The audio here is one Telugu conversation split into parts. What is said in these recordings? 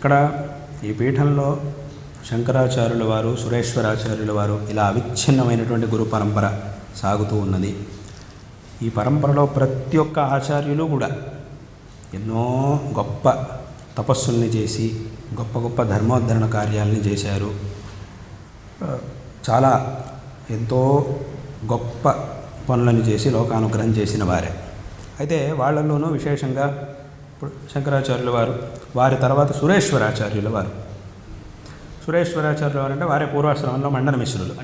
అక్కడ ఈ పీఠంలో శంకరాచార్యుల వారు సురేశ్వరాచార్యుల వారు ఇలా అవిచ్ఛిన్నమైనటువంటి గురు పరంపర సాగుతూ ఉన్నది. ఈ పరంపరలో ప్రతి ఒక్క ఆచార్యులు కూడా ఎన్నో గొప్ప తపస్సుల్ని చేసి గొప్ప గొప్ప ధర్మోద్ధరణ కార్యాలని చేశారు. చాలా ఎంతో గొప్ప పనులను చేసి లోకానుగ్రహం చేసిన వారే. అయితే వాళ్ళల్లోనూ విశేషంగా శంకరాచార్యుల వారు వారి తర్వాత సురేశ్వరాచార్యుల వారు. సురేశ్వరాచార్యుల వారు అంటే వారే పూర్వాశ్రమంలో మండన మిశ్రులు.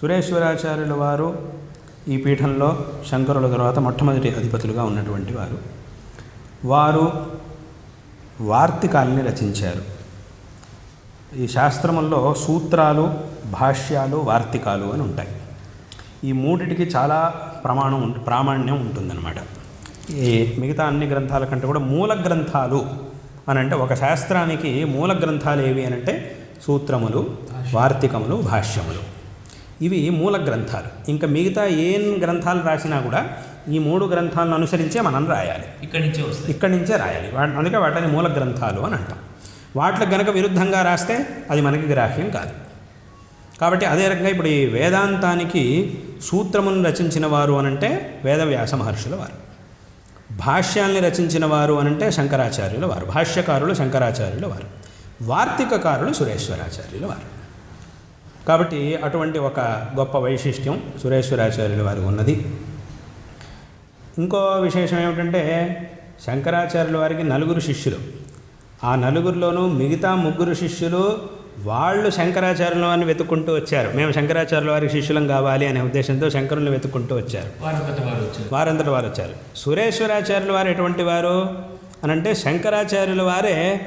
సురేశ్వరాచార్యుల వారు ఈ పీఠంలో శంకరుల తర్వాత మొట్టమొదటి అధిపతులుగా ఉన్నటువంటి వారు. వారు వార్తికాల్ని రచించారు. ఈ శాస్త్రముల్లో సూత్రాలు భాష్యాలు వార్తికాలు అని ఉంటాయి. ఈ మూడిటికి చాలా ప్రమాణం ఉంట- ప్రామాణ్యం ఉంటుందన్నమాట. ఈ మిగతా అన్ని గ్రంథాల కంటే కూడా మూల గ్రంథాలు అని అంటే ఒక శాస్త్రానికి మూల గ్రంథాలు ఏవి అని అంటే సూత్రములు వార్తికములు భాష్యములు. ఇవి మూల గ్రంథాలు. ఇంకా మిగతా ఏం గ్రంథాలు రాసినా కూడా ఈ మూడు గ్రంథాలను అనుసరించే మనం రాయాలి. ఇక్కడి నుంచే వస్తాయి. ఇక్కడి నుంచే రాయాలి. అందుకే వాటిని మూల గ్రంథాలు అని అంటాం. వాటికి గనక విరుద్ధంగా రాస్తే అది మనకి గ్రాహ్యం కాదు. కాబట్టి అదే రకంగా ఇప్పుడు ఈ వేదాంతానికి సూత్రమును రచించిన వారు అనంటే వేదవ్యాస మహర్షుల వారు. భాష్యాల్ని రచించిన వారు అనంటే శంకరాచార్యుల వారు భాష్యకారులు శంకరాచార్యుల వారు వార్తికకారులు సురేశ్వరాచార్యుల వారు. కాబట్టి అటువంటి ఒక గొప్ప వైశిష్ట్యం సురేశ్వరాచార్యుల వారు ఉన్నది. ఇంకో విశేషం ఏమిటంటే శంకరాచార్యుల వారికి నలుగురు శిష్యులు. ఆ నలుగురిలోనూ మిగతా ముగ్గురు శిష్యులు వాళ్ళు శంకరాచార్యుల వారిని వెతుక్కుంటూ వచ్చారు. మేము శంకరాచార్యుల వారికి శిష్యులం కావాలి అనే ఉద్దేశంతో శంకరుల్ని వెతుక్కుంటూ వచ్చారు. వారంతట వారు వచ్చారు. సురేశ్వరాచార్యుల వారు ఎటువంటి వారు? అనంటే శంకరాచార్యుల వారే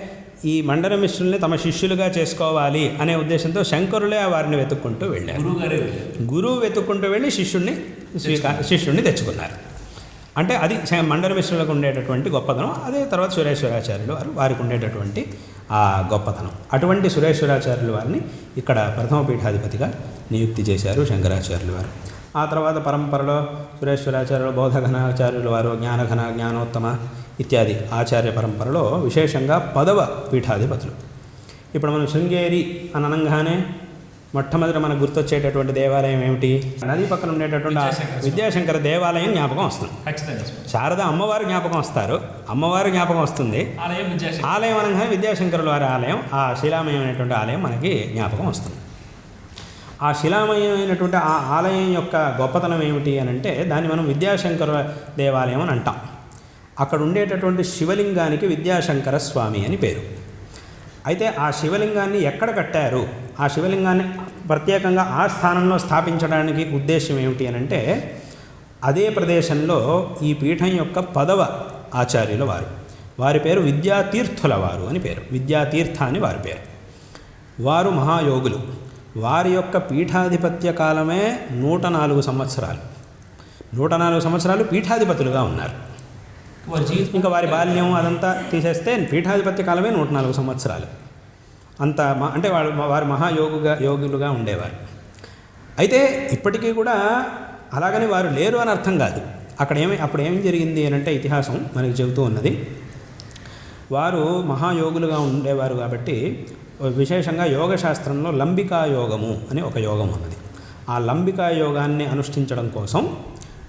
ఈ మండల మిశ్రుల్ని తమ శిష్యులుగా చేసుకోవాలి అనే ఉద్దేశంతో శంకరులే వారిని వెతుక్కుంటూ వెళ్ళారు. గురువు వెతుక్కుంటూ వెళ్ళి శిష్యుణ్ణి స్వీకా శిష్యుణ్ణి తెచ్చుకున్నారు. అంటే అది మండల మిశ్రులకు ఉండేటటువంటి గొప్పతనం. అదే తర్వాత సురేశ్వరాచార్యులు వారు వారికి ఉండేటటువంటి ఆ గొప్పతనం. అటువంటి సురేశ్వరాచార్యుల వారిని ఇక్కడ ప్రథమ పీఠాధిపతిగా నియుక్తి చేశారు శంకరాచార్యుల వారు. ఆ తర్వాత పరంపరలో సురేశ్వరాచార్యులు బోధఘనాచార్యుల వారు జ్ఞానఘన జ్ఞానోత్తమ ఇత్యాది ఆచార్య పరంపరలో విశేషంగా పదవ పీఠాధిపతులు. ఇప్పుడు మనం శృంగేరి అని అనగానే మొట్టమొదటి మనకు గుర్తొచ్చేటటువంటి దేవాలయం ఏమిటి? నది పక్కన ఉండేటటువంటి విద్యాశంకర దేవాలయం జ్ఞాపకం వస్తుంది. ఖచ్చితంగా. శారద అమ్మవారు జ్ఞాపకం వస్తారు. అమ్మవారు జ్ఞాపకం వస్తుంది. ఆలయం అనగానే విద్యాశంకరుల వారి ఆలయం. ఆ శిలామయమైనటువంటి ఆలయం మనకి జ్ఞాపకం వస్తుంది. ఆ శిలామయమైనటువంటి ఆ ఆలయం యొక్క గొప్పతనం ఏమిటి అని అంటే దాన్ని మనం విద్యాశంకర దేవాలయం అని అంటాం. అక్కడ ఉండేటటువంటి శివలింగానికి విద్యాశంకర స్వామి అని పేరు. అయితే ఆ శివలింగాన్ని ఎక్కడ కట్టారు? ఆ శివలింగాన్ని ప్రత్యేకంగా ఆ స్థానంలో స్థాపించడానికి ఉద్దేశం ఏమిటి అని అంటే అదే ప్రదేశంలో ఈ పీఠం యొక్క పదవ ఆచార్యుల వారు. వారి పేరు విద్యాతీర్థుల వారు అని పేరు. విద్యాతీర్థ అని వారి పేరు. వారు మహాయోగులు. వారి యొక్క పీఠాధిపత్య కాలమే నూట నాలుగు సంవత్సరాలు. నూట నాలుగు సంవత్సరాలు పీఠాధిపతులుగా ఉన్నారు. వారి జీవితం ఇంకా వారి బాల్యం అదంతా తీసేస్తే పీఠాధిపత్య కాలమే నూట నాలుగు సంవత్సరాలు. అంత మ- అంటే వాళ్ళు వారు మహాయోగుగా యోగులుగా ఉండేవారు. అయితే ఇప్పటికీ కూడా అలాగని వారు లేరు అని అర్థం కాదు. అక్కడ ఏమి అప్పుడు ఏం జరిగింది అని అంటే ఇతిహాసం మనకి చెబుతూ ఉన్నది. వారు మహాయోగులుగా ఉండేవారు కాబట్టి విశేషంగా యోగ శాస్త్రంలో లంబికా యోగము అని ఒక యోగం ఉన్నది. ఆ లంబికా యోగాన్ని అనుష్ఠించడం కోసం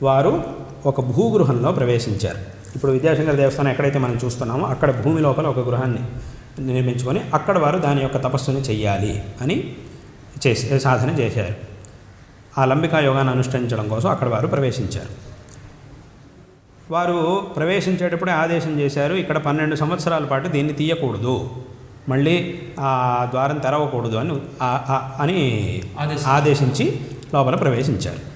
వారు ఒక భూగృహంలో ప్రవేశించారు. ఇప్పుడు విద్యాశంకర దేవస్థానం ఎక్కడైతే మనం చూస్తున్నామో అక్కడ భూమి లోపల ఒక గృహాన్ని నిర్మించుకొని అక్కడ వారు దాని యొక్క తపస్సుని చెయ్యాలి అని చేసి సాధన చేశారు. ఆ లంబికా యోగాన్ని అనుష్ఠించడం కోసం అక్కడ వారు ప్రవేశించారు. వారు ప్రవేశించేటప్పుడే ఆదేశం చేశారు ఇక్కడ పన్నెండు సంవత్సరాల పాటు దీన్ని తీయకూడదు మళ్ళీ ఆ ద్వారం తెరవకూడదు అని అని ఆదేశం. ఆదేశించి లోపల ప్రవేశించారు.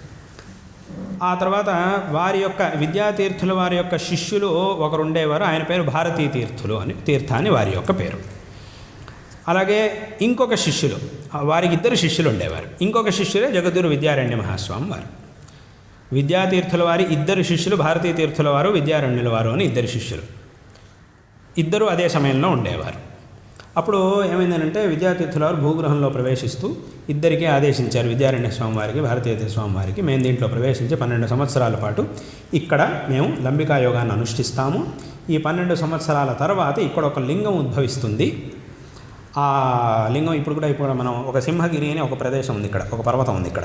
ఆ తర్వాత వారి యొక్క విద్యాతీర్థుల వారి యొక్క శిష్యులు ఒకరు ఉండేవారు ఆయన పేరు భారతీ తీర్థులు అని తీర్థాన్ని అని వారి యొక్క పేరు. అలాగే ఇంకొక శిష్యులు వారికి ఇద్దరు శిష్యులు ఉండేవారు. ఇంకొక శిష్యులే జగద్గురు విద్యారణ్య మహాస్వామి వారు. విద్యాతీర్థుల వారి ఇద్దరు శిష్యులు భారతీ తీర్థుల వారు విద్యారణ్యుల వారు అని ఇద్దరు శిష్యులు. ఇద్దరు అదే సమయంలో ఉండేవారు. అప్పుడు ఏమైందనంటే విద్యాతీర్థుల వారు భూగృహంలో ప్రవేశిస్తూ ఇద్దరికీ ఆదేశించారు విద్యారణ్య స్వామి వారికి భారతీయ స్వామి వారికి మేము దీంట్లో ప్రవేశించి పన్నెండు సంవత్సరాల పాటు ఇక్కడ మేము లంబికా యోగాన్ని అనుష్ఠిస్తాము. ఈ పన్నెండు సంవత్సరాల తర్వాత ఇక్కడ ఒక లింగం ఉద్భవిస్తుంది. ఆ లింగం ఇప్పుడు కూడా ఇప్పుడు మనం ఒక సింహగిరి అనే ఒక ప్రదేశం ఉంది ఇక్కడ ఒక పర్వతం ఉంది ఇక్కడ.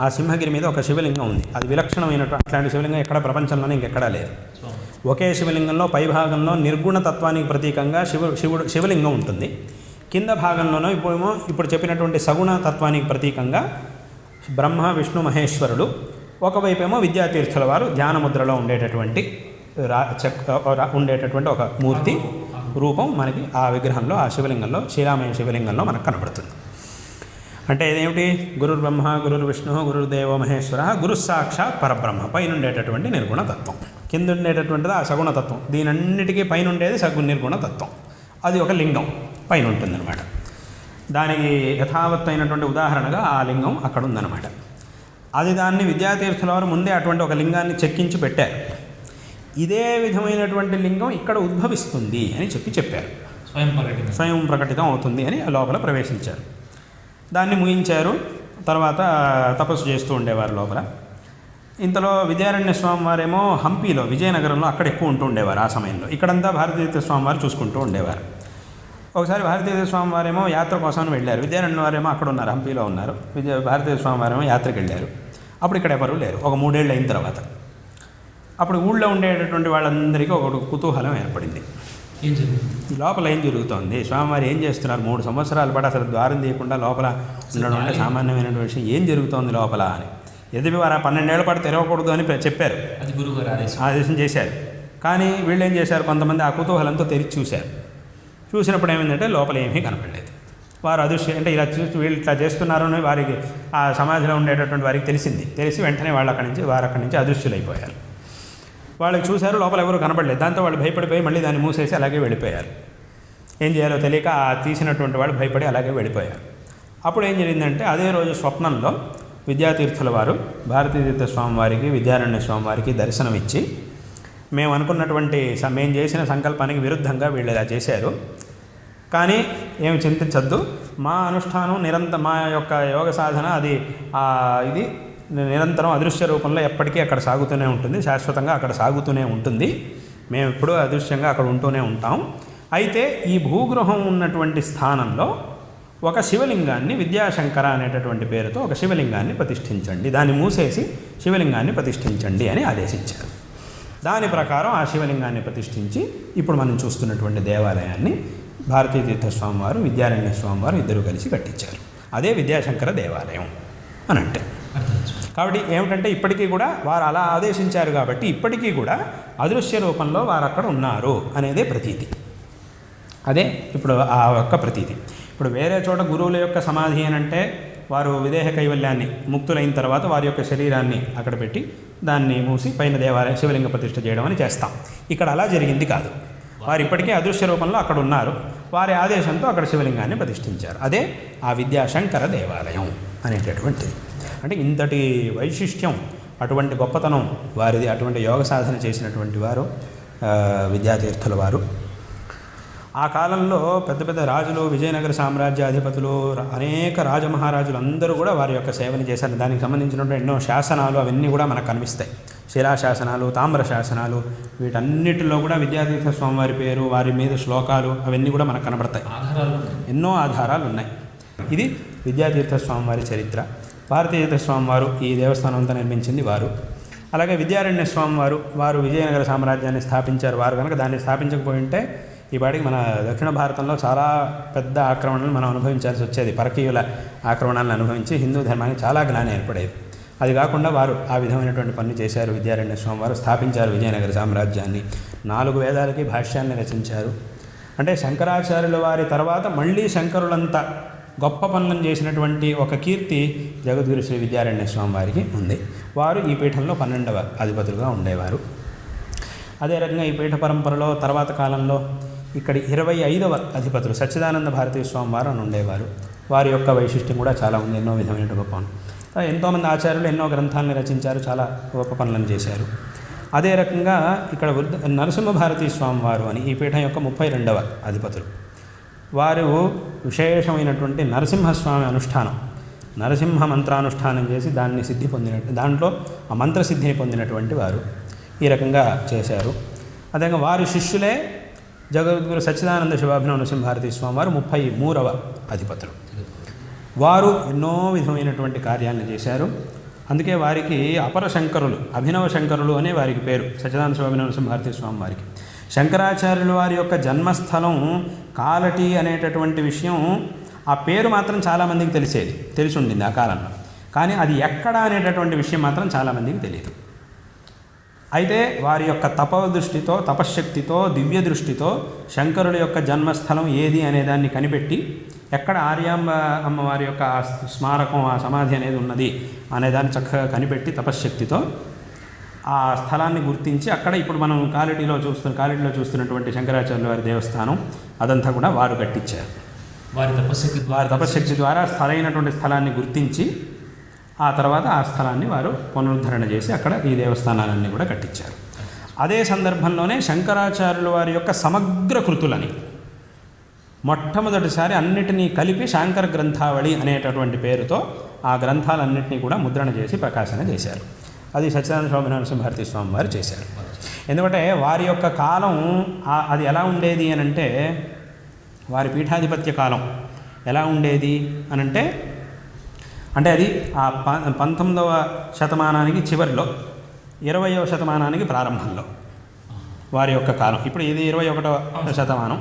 ఆ సింహగిరి మీద ఒక శివలింగం ఉంది. అది విలక్షణమైనటువంటి అట్లాంటి శివలింగం ఎక్కడ ప్రపంచంలోనే ఇంకెక్కడా లేదు. ఒకే శివలింగంలో పై భాగంలో నిర్గుణ తత్వానికి ప్రతీకంగా శివ శివుడు శివలింగం ఉంటుంది. కింద భాగంలోనో ఇప్పుడేమో ఇప్పుడు చెప్పినటువంటి సగుణ తత్వానికి ప్రతీకంగా బ్రహ్మ విష్ణు మహేశ్వరుడు ఒకవైపేమో విద్యాతీర్థుల వారు ధ్యానముద్రలో ఉండేటటువంటి రా చక్ రా- ఉండేటటువంటి ఒక మూర్తి రూపం మనకి ఆ విగ్రహంలో ఆ శివలింగంలో శ్రీరామయ్య శివలింగంలో మనకు కనబడుతుంది. అంటే ఇదేమిటి? గురు బ్రహ్మ గురు విష్ణు గురుదేవ మహేశ్వర గురు సాక్షాత్ పరబ్రహ్మ పైన ఉండేటటువంటి నిర్గుణ తత్వం కింద ఉండేటటువంటిది ఆ సగుణ తత్వం దీనన్నిటికీ పైన ఉండేది సగు నిర్గుణ తత్వం అది ఒక లింగం. పైన ఉంటుందన్నమాట దానికి యథావత్ అయినటువంటి ఉదాహరణగా ఆ లింగం అక్కడ ఉందన్నమాట అది దాన్ని విద్యాతీర్థుల వారు ముందే అటువంటి ఒక లింగాన్ని చెక్కించి పెట్టారు. ఇదే విధమైనటువంటి లింగం ఇక్కడ ఉద్భవిస్తుంది అని చెప్పి చెప్పారు. స్వయం ప్రకటితం అవుతుంది అని లోపల ప్రవేశించారు. దాన్ని ముగించారు తర్వాత తపస్సు చేస్తూ ఉండేవారు లోపల. ఇంతలో విద్యారణ్య స్వామి వారేమో హంపీలో విజయనగరంలో అక్కడ ఎక్కువ ఉంటూ ఉండేవారు ఆ సమయంలో. ఇక్కడంతా భారతీయ స్వామి వారు చూసుకుంటూ ఉండేవారు. ఒకసారి భారతీయ స్వామి వారేమో యాత్ర కోసం వెళ్ళారు. విద్యారణ్య వారేమో అక్కడ ఉన్నారు హంపీలో ఉన్నారు. విజయ భారతీయ స్వామి వారేమో యాత్రకు వెళ్ళారు. అప్పుడు ఇక్కడ ఎవరు లేరు. ఒక మూడేళ్ళు అయిన తర్వాత. అప్పుడు ఊళ్ళో ఉండేటటువంటి వాళ్ళందరికీ ఒక కుతూహలం ఏర్పడింది. ఏం జరిగింది? ఈ లోపల ఏం జరుగుతోంది? స్వామివారు ఏం చేస్తున్నారు? మూడు సంవత్సరాల పాటు అసలు ద్వారం తీయకుండా లోపల ఉండడం అంటే సామాన్యమైనటువంటి విషయం. ఏం జరుగుతోంది లోపల అని. ఎదుటి వారు ఆ పన్నెండేళ్ళ పాటు తెరవకూడదు అని ప్ర- చెప్పారు. అది గురువు గారి ఆదేశం. ఆదేశం చేశారు. కానీ వీళ్ళు ఏం చేశారు? కొంతమంది ఆ కుతూహలంతో తెరిచి చూశారు. చూసినప్పుడు ఏమైందంటే లోపల ఏమీ కనపడలేదు. వారు అదృశ్యం అంటే ఇలా చూసి వీళ్ళు ఇట్లా చేస్తున్నారు అని వారికి ఆ సమాజంలో ఉండేటటువంటి వారికి తెలిసింది. తెలిసి వెంటనే వాళ్ళు అక్కడి నుంచి వారు అక్కడి నుంచి అదృశ్యులైపోయారు. వాళ్ళకి చూశారు లోపల ఎవరు కనపడలేదు దాంతో వాళ్ళు భయపడిపోయి మళ్ళీ దాన్ని మూసేసి అలాగే వెళ్ళిపోయారు. ఏం చేయాలో తెలియక ఆ తీసినటువంటి వాళ్ళు భయపడి అలాగే వెళ్ళిపోయారు. అప్పుడు ఏం జరిగిందంటే అదే రోజు స్వప్నంలో విద్యాతీర్థుల వారు భారతీతీర్థ స్వామి వారికి విద్యారణ్య స్వామి వారికి దర్శనం ఇచ్చి మేము అనుకున్నటువంటి మేము చేసిన సంకల్పానికి విరుద్ధంగా వీళ్ళు ఇలా చేశారు. కానీ ఏమి చింతించద్దు. మా అనుష్ఠానం నిరంతర మా యొక్క యోగ సాధన అది ఇది నిరంతరం అదృశ్య రూపంలో ఎప్పటికీ అక్కడ సాగుతూనే ఉంటుంది. శాశ్వతంగా అక్కడ సాగుతూనే ఉంటుంది. మేము ఎప్పుడూ అదృశ్యంగా అక్కడ ఉంటూనే ఉంటాం. అయితే ఈ భూగృహం ఉన్నటువంటి స్థానంలో ఒక శివలింగాన్ని విద్యాశంకర అనేటటువంటి పేరుతో ఒక శివలింగాన్ని ప్రతిష్ఠించండి. దాన్ని మూసేసి శివలింగాన్ని ప్రతిష్ఠించండి అని ఆదేశించారు. దాని ప్రకారం ఆ శివలింగాన్ని ప్రతిష్ఠించి ఇప్పుడు మనం చూస్తున్నటువంటి దేవాలయాన్ని భారతీయ తీర్థ స్వామివారు విద్యారణ్య స్వామివారు ఇద్దరు కలిసి కట్టించారు. అదే విద్యాశంకర దేవాలయం అని అంటే. కాబట్టి ఏమిటంటే ఇప్పటికీ కూడా వారు అలా ఆదేశించారు కాబట్టి ఇప్పటికీ కూడా అదృశ్య రూపంలో వారు అక్కడ ఉన్నారు అనేదే ప్రతీతి. అదే ఇప్పుడు ఆ యొక్క ప్రతీతి. ఇప్పుడు వేరే చోట గురువుల యొక్క సమాధి అని అంటే వారు విదేహ కైవల్యాన్ని ముక్తులైన తర్వాత వారి యొక్క శరీరాన్ని అక్కడ పెట్టి దాన్ని మూసి పైన దేవాలయ శివలింగ ప్రతిష్ఠ చేయడం అని చేస్తాం. ఇక్కడ అలా జరిగింది కాదు. వారు ఇప్పటికే అదృశ్య రూపంలో అక్కడ ఉన్నారు. వారి ఆదేశంతో అక్కడ శివలింగాన్ని ప్రతిష్ఠించారు. అదే ఆ విద్యాశంకర దేవాలయం అనేటటువంటిది. అంటే ఇంతటి వైశిష్ట్యం అటువంటి గొప్పతనం వారిది అటువంటి యోగ సాధన చేసినటువంటి వారు విద్యాతీర్థుల వారు. ఆ కాలంలో పెద్ద పెద్ద రాజులు విజయనగర సామ్రాజ్యాధిపతులు అనేక రాజమహారాజులు అందరూ కూడా వారి యొక్క సేవని చేశారు. దానికి సంబంధించినటువంటి ఎన్నో శాసనాలు అవన్నీ కూడా మనకు కనిపిస్తాయి. శిలాశాసనాలు తామ్ర శాసనాలు వీటన్నిటిలో కూడా విద్యాతీర్థ స్వామివారి పేరు వారి మీద శ్లోకాలు అవన్నీ కూడా మనకు కనబడతాయి. ఆధారాలు ఎన్నో ఆధారాలు ఉన్నాయి. ఇది విద్యాతీర్థ స్వామివారి చరిత్ర. భారతీయ స్వామివారు ఈ దేవస్థానం అంతా నిర్మించింది వారు. అలాగే విద్యారణ్య స్వామి వారు వారు విజయనగర సామ్రాజ్యాన్ని స్థాపించారు వారు కనుక దాన్ని స్థాపించకపోయింటే ఈ పాటికి మన దక్షిణ భారతంలో చాలా పెద్ద ఆక్రమణలు మనం అనుభవించాల్సి వచ్చేది. పరకీయుల ఆక్రమణలను అనుభవించి హిందూ ధర్మానికి చాలా జ్ఞానం ఏర్పడేది. అది కాకుండా వారు ఆ విధమైనటువంటి పని చేశారు. విద్యారణ్య స్వామి వారు స్థాపించారు విజయనగర సామ్రాజ్యాన్ని. నాలుగు వేదాలకి భాష్యాన్ని రచించారు. అంటే శంకరాచార్యుల వారి తర్వాత మళ్ళీ శంకరులంతా గొప్ప పనులను చేసినటువంటి ఒక కీర్తి జగద్గురు శ్రీ విద్యారణ్య స్వామి వారికి ఉంది. వారు ఈ పీఠంలో పన్నెండవ అధిపతులుగా ఉండేవారు. అదే రకంగా ఈ పీఠ పరంపరలో తర్వాత కాలంలో ఇక్కడ ఇరవై ఐదవ అధిపతులు సచ్చిదానంద భారతీయ స్వామి వారు అని ఉండేవారు. వారి యొక్క వైశిష్ట్యం కూడా చాలా ఉంది ఎన్నో విధమైన గొప్ప ఎంతోమంది ఆచార్యులు ఎన్నో గ్రంథాలను రచించారు చాలా గొప్ప పనులను చేశారు. అదే రకంగా ఇక్కడ వృద్ధ నరసింహ భారతీ స్వామి వారు అని ఈ పీఠం యొక్క ముప్పై రెండవ అధిపతులు. వారు విశేషమైనటువంటి నరసింహస్వామి అనుష్ఠానం. నరసింహ మంత్రానుష్ఠానం చేసి దాన్ని సిద్ధి పొందిన దాంట్లో ఆ మంత్రసిద్ధిని పొందినటువంటి వారు ఈ రకంగా చేశారు. అదేవిధంగా వారి శిష్యులే జగద్గురు సచ్చిదానంద శివాభినవ నరసింహారతి స్వామి వారు ముప్పై మూడవ అధిపతులు. వారు ఎన్నో విధమైనటువంటి కార్యాలను చేశారు. అందుకే వారికి అపర శంకరులు అభినవ శంకరులు అనే వారికి పేరు సచ్చిదానంద శివాభినవ నరసింహారతి స్వామి వారికి శంకరాచార్యుల వారి యొక్క జన్మస్థలం కాలటి అనేటటువంటి విషయం ఆ పేరు మాత్రం చాలామందికి తెలిసేది తెలిసి ఉండింది ఆ కాలంలో. కానీ అది ఎక్కడ అనేటటువంటి విషయం మాత్రం చాలామందికి తెలియదు. అయితే వారి యొక్క తప దృష్టితో తపశ్శక్తితో దివ్య దృష్టితో శంకరుల యొక్క జన్మస్థలం ఏది అనే దాన్ని కనిపెట్టి ఎక్కడ ఆర్యాంబ అమ్మవారి యొక్క స్మారకం ఆ సమాధి అనేది ఉన్నది అనేదాన్ని చక్కగా కనిపెట్టి తపశ్శక్తితో ఆ స్థలాన్ని గుర్తించి అక్కడ ఇప్పుడు మనం కాలిటీలో చూస్తున్న కాలిటీలో చూస్తున్నటువంటి శంకరాచార్యుల వారి దేవస్థానం అదంతా కూడా వారు కట్టించారు. వారి తపశక్తి వారి తపశ్శక్తి ద్వారా స్థలైనటువంటి స్థలాన్ని గుర్తించి ఆ తర్వాత ఆ స్థలాన్ని వారు పునరుద్ధరణ చేసి అక్కడ ఈ దేవస్థానాలన్నీ కూడా కట్టించారు. అదే సందర్భంలోనే శంకరాచార్యుల వారి యొక్క సమగ్ర కృతులని మొట్టమొదటిసారి అన్నిటినీ కలిపి శాంకర గ్రంథావళి అనేటటువంటి పేరుతో ఆ గ్రంథాలన్నింటినీ కూడా ముద్రణ చేసి ప్రకాశన చేశారు. అది సత్యనారాయణ స్వామి నరసింహభారతి స్వామి వారు చేశారు. ఎందుకంటే వారి యొక్క కాలం అది ఎలా ఉండేది అని అంటే వారి పీఠాధిపత్య కాలం ఎలా ఉండేది అనంటే అంటే అది ఆ ప పంతొమ్మిదవ శతమానానికి చివరిలో ఇరవయవ శతమానానికి ప్రారంభంలో వారి యొక్క కాలం. ఇప్పుడు ఇది ఇరవై ఒకటవ శతమానం.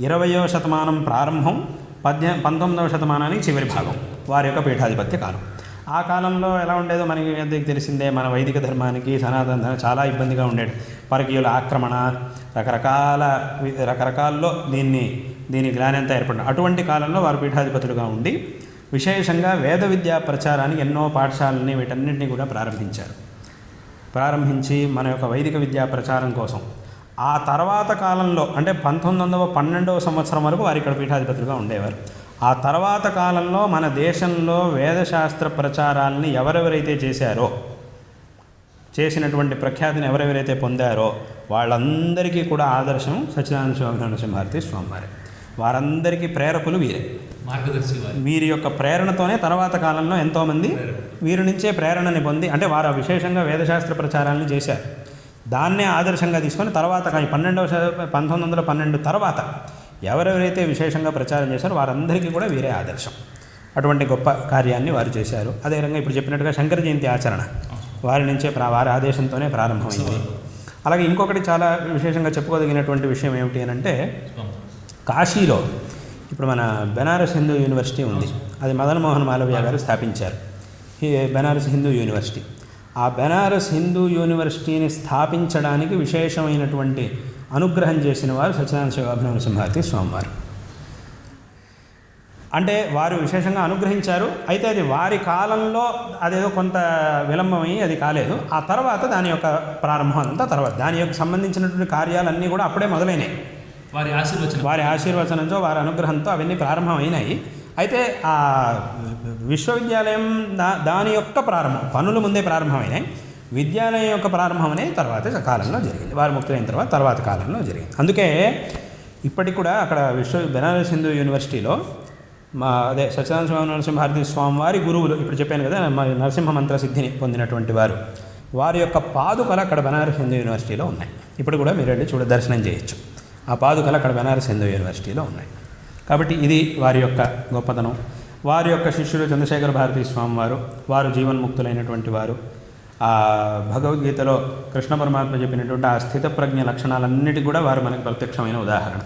ఇరవయో శతమానం ప్రారంభం పద్య పంతొమ్మిదవ శతమానానికి చివరి భాగం వారి యొక్క పీఠాధిపత్య కాలం. ఆ కాలంలో ఎలా ఉండేదో మనకి అందరికీ తెలిసిందే మన వైదిక ధర్మానికి సనాతన ధర్మం చాలా ఇబ్బందిగా ఉండేది. పరకీయుల ఆక్రమణ రకరకాల రకరకాల్లో దీన్ని దీని జ్ఞానంతా ఏర్పడిన అటువంటి కాలంలో వారు పీఠాధిపతులుగా ఉండి విశేషంగా వేద విద్యా ప్రచారానికి ఎన్నో పాఠశాలని వీటన్నింటినీ కూడా ప్రారంభించారు. ప్రారంభించి మన యొక్క వైదిక విద్యా ప్రచారం కోసం. ఆ తర్వాత కాలంలో అంటే పంతొమ్మిది వందల పన్నెండవ సంవత్సరం వరకు వారు ఇక్కడ పీఠాధిపతులుగా ఉండేవారు. ఆ తర్వాత కాలంలో మన దేశంలో వేదశాస్త్ర ప్రచారాలని ఎవరెవరైతే చేశారో చేసినటువంటి ప్రఖ్యాతిని ఎవరెవరైతే పొందారో వాళ్ళందరికీ కూడా ఆదర్శం సచ్చిదానంద స్వామి నరసింహారతి స్వామివారి. వారందరికీ ప్రేరకులు వీరే. మార్గదర్శి వారి. యొక్క ప్రేరణతోనే తర్వాత కాలంలో ఎంతోమంది వీరి నుంచే ప్రేరణని పొంది అంటే వారు విశేషంగా వేదశాస్త్ర ప్రచారాలను చేశారు. దాన్నే ఆదర్శంగా తీసుకొని తర్వాత పన్నెండవ శత పంతొమ్మిది వందల పన్నెండు తర్వాత ఎవరెవరైతే విశేషంగా ప్రచారం చేశారో వారందరికీ కూడా వీరే ఆదర్శం. అటువంటి గొప్ప కార్యాన్ని వారు చేశారు. అదేవిధంగా ఇప్పుడు చెప్పినట్టుగా శంకర జయంతి ఆచరణ వారి నుంచే ప్రా వారి ఆదేశంతోనే ప్రారంభమైంది. అలాగే ఇంకొకటి చాలా విశేషంగా చెప్పుకోదగినటువంటి విషయం ఏమిటి అని అంటే కాశీలో ఇప్పుడు మన బెనారస్ హిందూ యూనివర్సిటీ ఉంది. అది మదన్ మోహన్ మాలవ్య గారు స్థాపించారు. ఈ బెనారస్ హిందూ యూనివర్సిటీ. ఆ బెనారస్ హిందూ యూనివర్సిటీని స్థాపించడానికి విశేషమైనటువంటి అనుగ్రహం చేసిన వారు సత్యనారాయణ శివాభినవ సింహార్తి స్వామివారు. అంటే వారు విశేషంగా అనుగ్రహించారు. అయితే అది వారి కాలంలో అదేదో కొంత విలంబమై అది కాలేదు. ఆ తర్వాత దాని యొక్క ప్రారంభం అంతా తర్వాత. దాని యొక్క సంబంధించినటువంటి కార్యాలన్నీ కూడా అప్పుడే మొదలైనాయి. వారి ఆశీర్వచనం. వారి ఆశీర్వచనంతో వారి అనుగ్రహంతో అవన్నీ ప్రారంభమైనాయి. అయితే ఆ విశ్వవిద్యాలయం దా దాని యొక్క ప్రారంభం పనులు ముందే ప్రారంభమైనాయి. విద్యాలయం యొక్క ప్రారంభం అనేది తర్వాత కాలంలో జరిగింది. వారు ముక్తులైన తర్వాత తర్వాత కాలంలో జరిగింది. అందుకే ఇప్పటికి కూడా అక్కడ విశ్వ బెనారస్ హిందూ యూనివర్సిటీలో మా అదే సత్యనారాయణ స్వామి నరసింహారతి స్వామి వారి గురువులు ఇప్పుడు చెప్పాను కదా మా నరసింహ మంత్ర సిద్ధిని పొందినటువంటి వారు వారి యొక్క పాదుకలు అక్కడ బెనారస్ హిందూ యూనివర్సిటీలో ఉన్నాయి. ఇప్పుడు కూడా మీరు వెళ్ళి చూడ దర్శనం చేయొచ్చు. ఆ పాదుకలు అక్కడ బెనారస్ హిందూ యూనివర్సిటీలో ఉన్నాయి. కాబట్టి ఇది వారి యొక్క గొప్పతనం. వారి యొక్క శిష్యులు చంద్రశేఖర భారతీ స్వామి వారు వారు జీవన్ముక్తులైనటువంటి వారు ఆ భగవద్గీతలో కృష్ణ పరమాత్మ చెప్పినటువంటి ఆ స్థిత ప్రజ్ఞ లక్షణాలన్నిటికీ కూడా వారు మనకు ప్రత్యక్షమైన ఉదాహరణ.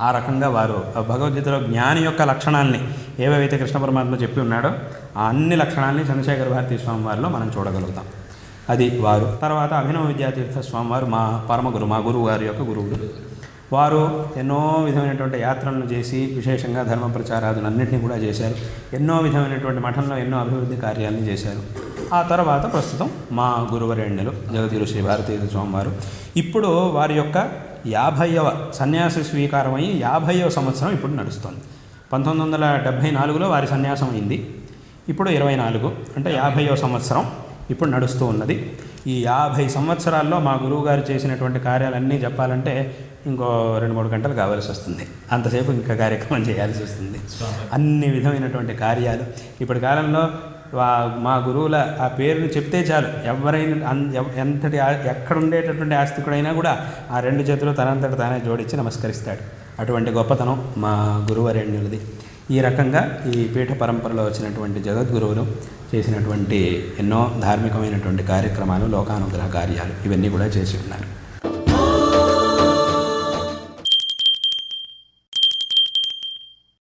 ఆ రకంగా వారు ఆ భగవద్గీతలో జ్ఞాని యొక్క లక్షణాలని ఏవేవైతే కృష్ణ పరమాత్మ చెప్పి ఉన్నాడో ఆ అన్ని లక్షణాలని చంద్రశేఖర భారతీ స్వామి వారిలో మనం చూడగలుగుతాం. అది వారు. తర్వాత అభినవ విద్యాతీర్థ స్వామి వారు మా పరమ గురు మా గురువు గారి యొక్క గురువుడు వారు ఎన్నో విధమైనటువంటి యాత్రలను చేసి విశేషంగా ధర్మ ప్రచారాదులన్నింటినీ కూడా చేశారు. ఎన్నో విధమైనటువంటి మఠంలో ఎన్నో అభివృద్ధి కార్యాలను చేశారు. ఆ తర్వాత ప్రస్తుతం మా గురువరేణ్యులు జగతీరు శ్రీ భారతీయ స్వామివారు ఇప్పుడు వారి యొక్క యాభైవ సన్యాసి స్వీకారమై యాభైవ సంవత్సరం ఇప్పుడు నడుస్తుంది. పంతొమ్మిది వందల డెబ్భై నాలుగులో వారి సన్యాసం అయింది. ఇప్పుడు ఇరవై నాలుగు అంటే యాభైవ సంవత్సరం ఇప్పుడు నడుస్తూ ఉన్నది. ఈ యాభై సంవత్సరాల్లో మా గురువుగారు చేసినటువంటి కార్యాలన్నీ చెప్పాలంటే ఇంకో రెండు మూడు గంటలు కావాల్సి వస్తుంది. అంతసేపు ఇంకా కార్యక్రమం చేయాల్సి వస్తుంది. అన్ని విధమైనటువంటి కార్యాలు. ఇప్పటి కాలంలో మా గురువుల ఆ పేరుని చెప్తే చాలు. ఎవరైనా ఎంతటి ఎక్కడ ఉండేటటువంటి ఆస్తికుడైనా కూడా ఆ రెండు చేతులు తనంతట తానే జోడించి నమస్కరిస్తాడు. అటువంటి గొప్పతనం మా గురువరేణ్యులది. ఈ రకంగా ఈ పీఠ పరంపరలో వచ్చినటువంటి జగద్గురువులు చేసినటువంటి ఎన్నో ధార్మికమైనటువంటి కార్యక్రమాలు లోకానుగ్రహ కార్యాలు ఇవన్నీ కూడా చేసి ఉన్నారు.